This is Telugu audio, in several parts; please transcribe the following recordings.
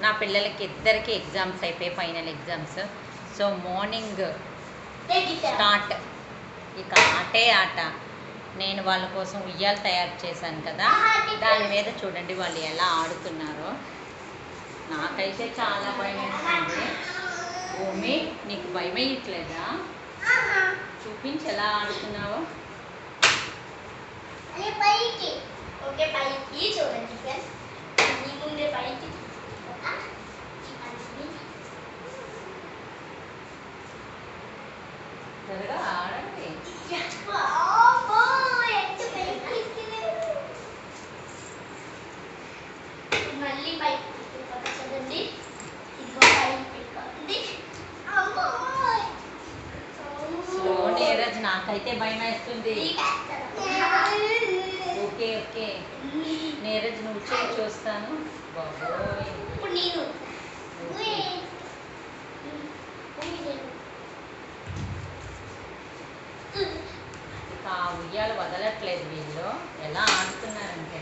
నా పిల్లలకి ఇద్దరికి ఎగ్జామ్స్ అయిపోయి final exams. So morning start. ఇక ఆటే ఆట. నేను వాళ్ళ కోసం ఉయ్యాలు తయారు చేశాను కదా. దాని మీద చూడండి వాళ్ళు ఎలా ఆడుతున్నారో. నాకైతే చాలా భయం వేస్తుంది భూమి నీకు భయం వేయట్లేదా? చూపించి ఎలా ఆడుతున్నావో. పైకి. ఓకే పైకి చూడండి ఫ్రెండ్స్ మీ ముందే పైకి ఆ, అది. త్వరగా ఆడండి. అబ్బో, ఎంత పైకి ఎక్కినారు. మళ్ళీ పైకి తీసుకుపోతా చూడండి. ఇదిగో పైకి పెట్టుకోండి అమ్మో! స్లో నీరజ్ నాకైతే భయం వేస్తుంది. Okay okay. నీరజ్ నువ్వు చేయి చూస్తాను. బాబోయ్. ఉయ్యాలు వదలట్లేదు వీళ్ళు. ఎలా ఆడుతున్నారంటే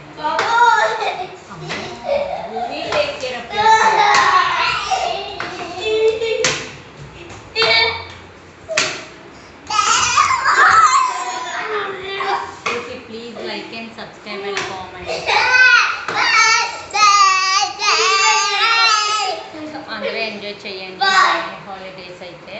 please like and subscribe and comment అందరూ ఎంజాయ్ చేయండి. హాలిడేస్ అయితే.